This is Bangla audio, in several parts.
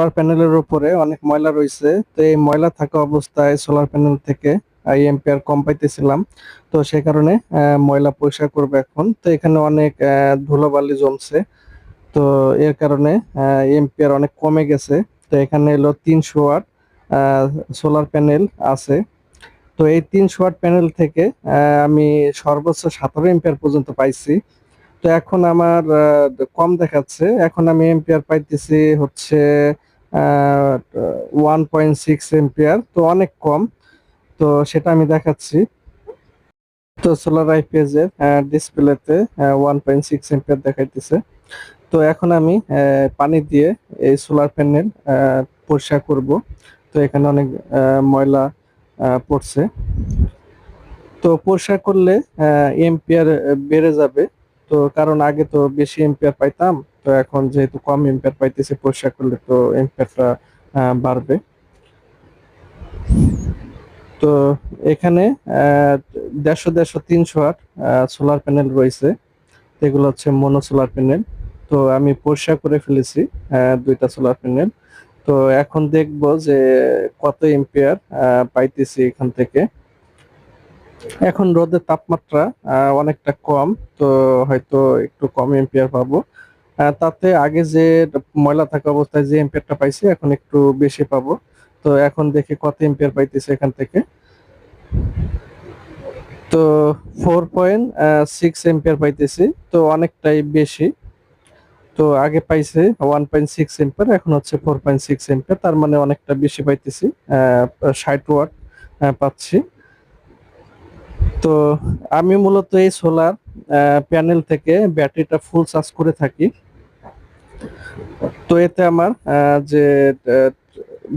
সোলার প্যানেলের উপরে অনেক ময়লা রয়েছে। তো এই ময়লা থাকা অবস্থায় সোলার প্যানেল থেকে আই এম্পিয়ার কম পাইতেছিলাম। তো সে কারণে ময়লা পরিষ্কার করব এখন। তো এখানে অনেক ধুলোবালি জমছে। তো এর কারণে এম্পিয়ার অনেক কমে গেছে। তো এখানে এলো তিনশো ওয়াট সোলার প্যানেল আছে। তো এই তিনশো ওয়াট প্যানেল থেকে আমি সর্বোচ্চ সতেরো এম্পিয়ার পর্যন্ত পাইছি। তো এখন আমার কম দেখাচ্ছে। এখন আমি এম্পিয়ার পাইতেছি হচ্ছে ওয়ান পয়েন্ট সিক্স এম্পিয়ার তো অনেক কম। তো সেটা আমি দেখাচ্ছি। তো সোলার আইপিএস এর ডিসপ্লেতে ওয়ান পয়েন্ট সিক্স এম্পিয়ার দেখাইতেছে। তো এখন আমি পানি দিয়ে এই সোলার প্যানেল পরিষ্কার করব। তো এখানে অনেক ময়লা পড়ছে। তো পরিষ্কার করলে এম্পিয়ার বেড়ে যাবে। তো কারণ আগে তো বেশি এম্পিয়ার পাইতাম, তো এখন যেহেতু কম এম্পিয়ার পাইতেছে, পরিষ্কার করলে তো এম্পিয়ারটা বাড়বে। তো এখানে দেড়শো দেড়শো, তিনশো আট সোলার প্যানেল রয়েছে। এগুলো হচ্ছে মনো সোলার প্যানেল তো আমি পরিষ্কার করে ফেলেছি দুইটা সোলার প্যানেল তো এখন দেখব যে কত এম্পিয়ার পাইতেছি এখান থেকে। এখন রোদের তাপমাত্রা অনেকটা কম, তো হয়তো একটু কম এম্পিয়ার পাবো। তাতে আগে যে ময়লা থাকা অবস্থায় যে এম্পিয়ারটা পাইছি, এখন একটু বেশি পাবো। তো এখন দেখি কত এম্পিয়ার পাইতেছে এখান থেকে। তো ফোর পয়েন্ট সিক্স এম্পিয়ার পাইতেছি, তো অনেকটাই বেশি। তো আগে পাইছে ওয়ান পয়েন্ট সিক্স এম্পিয়ার এখন হচ্ছে ফোর পয়েন্ট সিক্স এম্পিয়ার তার মানে অনেকটা বেশি পাইতেছি ষাট ওয়াট পাচ্ছি। তো আমি মূলত এই সোলার প্যানেল থেকে ব্যাটারিটা ফুল চার্জ করে থাকি। তো এতে আমার যে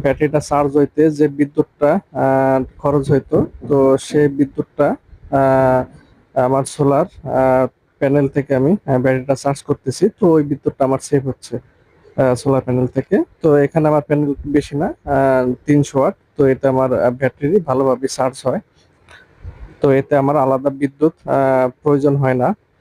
ব্যাটারিটা চার্জ হইতে যে বিদ্যুৎটা খরচ হইতো, তো সেই বিদ্যুৎটা আমার সোলার প্যানেল থেকে আমি ব্যাটারিটা চার্জ করতেছি। তো ওই বিদ্যুৎটা আমার সেভ হচ্ছে সোলার প্যানেল থেকে। তো এখানে আমার প্যানেল বেশি না তিনশো ওয়াট। তো এটা আমার ব্যাটারি ভালোভাবে চার্জ হয়। তো এতে আমার আলাদা বিদ্যুৎ প্রয়োজন হয় না।